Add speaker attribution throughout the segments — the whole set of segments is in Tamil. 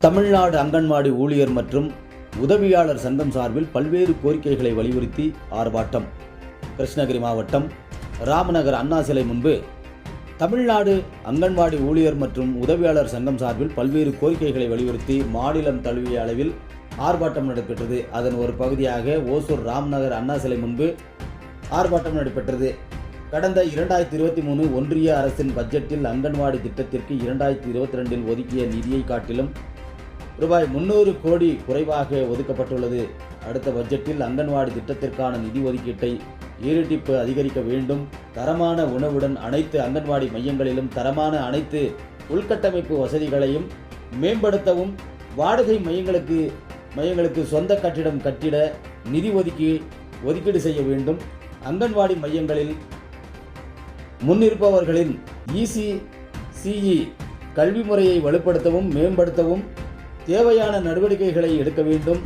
Speaker 1: தமிழ்நாடு அங்கன்வாடி ஊழியர் மற்றும் உதவியாளர் சங்கம் சார்பில் பல்வேறு கோரிக்கைகளை வலியுறுத்தி ஆர்ப்பாட்டம். கிருஷ்ணகிரி மாவட்டம் ராமநகர் அண்ணா சிலை முன்பு தமிழ்நாடு அங்கன்வாடி ஊழியர் மற்றும் உதவியாளர் சங்கம் சார்பில் பல்வேறு கோரிக்கைகளை வலியுறுத்தி மாநிலம் தழுவிய அளவில் ஆர்ப்பாட்டம் நடைபெற்றது. அதன் ஒரு பகுதியாக ஓசூர் ராம்நகர் அண்ணா சிலை முன்பு ஆர்ப்பாட்டம் நடைபெற்றது. கடந்த இரண்டாயிரத்தி இருபத்தி மூணு ஒன்றிய அரசின் பட்ஜெட்டில் அங்கன்வாடி திட்டத்திற்கு இரண்டாயிரத்தி இருபத்தி ரெண்டில் ஒதுக்கிய நிதியை காட்டிலும் ரூபாய் முன்னூறு கோடி குறைவாக ஒதுக்கப்பட்டுள்ளது. அடுத்த பட்ஜெட்டில் அங்கன்வாடி திட்டத்திற்கான நிதி ஒதுக்கீட்டை ஈரட்டிப்பு அதிகரிக்க வேண்டும். தரமான உணவுடன் அனைத்து அங்கன்வாடி மையங்களிலும் தரமான அனைத்து உள்கட்டமைப்பு வசதிகளையும் மேம்படுத்தவும் வாடகை மையங்களுக்கு மையங்களுக்கு சொந்த கட்டிடம் கட்டிட நிதி ஒதுக்கி ஒதுக்கீடு செய்ய வேண்டும். அங்கன்வாடி மையங்களில் முன்னிருப்பவர்களின் இசி சிஇ கல்வி முறையை வலுப்படுத்தவும் மேம்படுத்தவும் தேவையான நடவடிக்கைகளை எடுக்க வேண்டும்.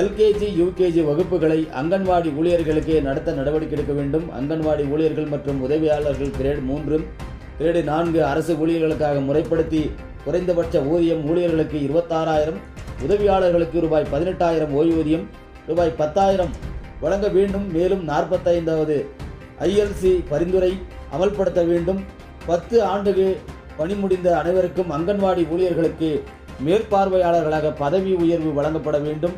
Speaker 1: எல்கேஜி யூகேஜி வகுப்புகளை அங்கன்வாடி ஊழியர்களுக்கே நடத்த நடவடிக்கை எடுக்க வேண்டும். அங்கன்வாடி ஊழியர்கள் மற்றும் உதவியாளர்கள் கிரேட் மூன்று கிரேடு நான்கு அரசு ஊழியர்களுக்காக முறைப்படுத்தி குறைந்தபட்ச ஊதியம் ஊழியர்களுக்கு இருபத்தாறாயிரம் உதவியாளர்களுக்கு ரூபாய் பதினெட்டாயிரம் ஓய்வூதியம் ரூபாய் பத்தாயிரம் வழங்க வேண்டும். மேலும் நாற்பத்தைந்தாவது ஐஎல்சி பரிந்துரை அமல்படுத்த வேண்டும். பத்து ஆண்டுக்கு பணி முடிந்த அனைவருக்கும் அங்கன்வாடி ஊழியர்களுக்கு மேற்பார்வையாளர்களாக பதவி உயர்வு வழங்கப்பட வேண்டும்.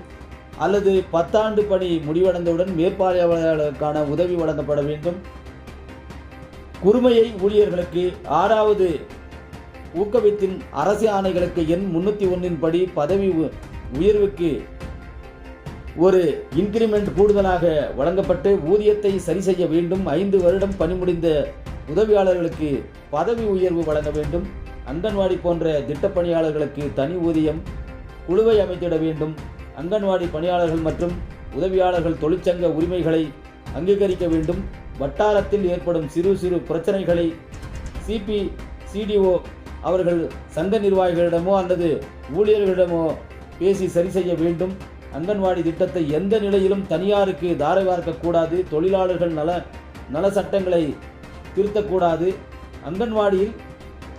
Speaker 1: அல்லது பத்தாண்டு பணி முடிவடைந்தவுடன் மேற்பார்வையாளர்களுக்கான உதவி வழங்கப்பட வேண்டும். குறுமையை ஊழியர்களுக்கு ஆறாவது ஊக்குவித்தின் அரசு ஆணைகளுக்கு எண் முன்னூற்றி ஒன்றின் படி பதவி உ- உயர்வுக்கு ஒரு இன்கிரிமெண்ட் கூடுதலாக வழங்கப்பட்டு ஊதியத்தை சரி செய்ய வேண்டும். ஐந்து வருடம் பணிமுடிந்த உதவியாளர்களுக்கு பதவி உயர்வு வழங்க வேண்டும். அங்கன்வாடி போன்ற திட்டப்பணியாளர்களுக்கு தனி ஊதியம் குழுவை அமைத்திட வேண்டும். அங்கன்வாடி பணியாளர்கள் மற்றும் உதவியாளர்கள் தொழிற்சங்க உரிமைகளை அங்கீகரிக்க வேண்டும். வட்டாரத்தில் ஏற்படும் சிறு சிறு பிரச்சனைகளை சிபி சிடிஓ அவர்கள் சங்க நிர்வாகிகளிடமோ அல்லது ஊழியர்களிடமோ பேசி சரி செய்ய வேண்டும். அங்கன்வாடி திட்டத்தை எந்த நிலையிலும் தனியாருக்கு தாரை வார்க்கக்கூடாது தொழிலாளர்கள் நல நல சட்டங்களை திருத்தக்கூடாது. அங்கன்வாடியில்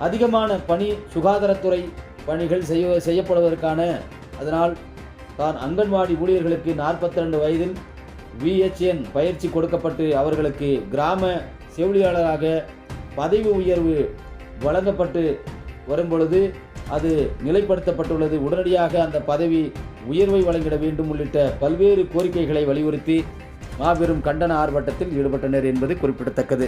Speaker 1: அதிகமான பணி சுகாதாரத்துறை பணிகள் செய்ய செய்யப்படுவதற்கான அதனால் தான் அங்கன்வாடி ஊழியர்களுக்கு 42 வயதில் விஹெச்என் பயிற்சி கொடுக்கப்பட்டு அவர்களுக்கு கிராம செவிலியாளராக பதவி உயர்வு வழங்கப்பட்டு வரும்பொழுது அது நிலைப்படுத்தப்பட்டுள்ளது. உடனடியாக அந்த பதவி உயர்வை வழங்கிட வேண்டும் உள்ளிட்ட பல்வேறு கோரிக்கைகளை வலியுறுத்தி மாபெரும் கண்டன ஆர்ப்பாட்டத்தில் ஈடுபட்டனர் என்பது குறிப்பிடத்தக்கது.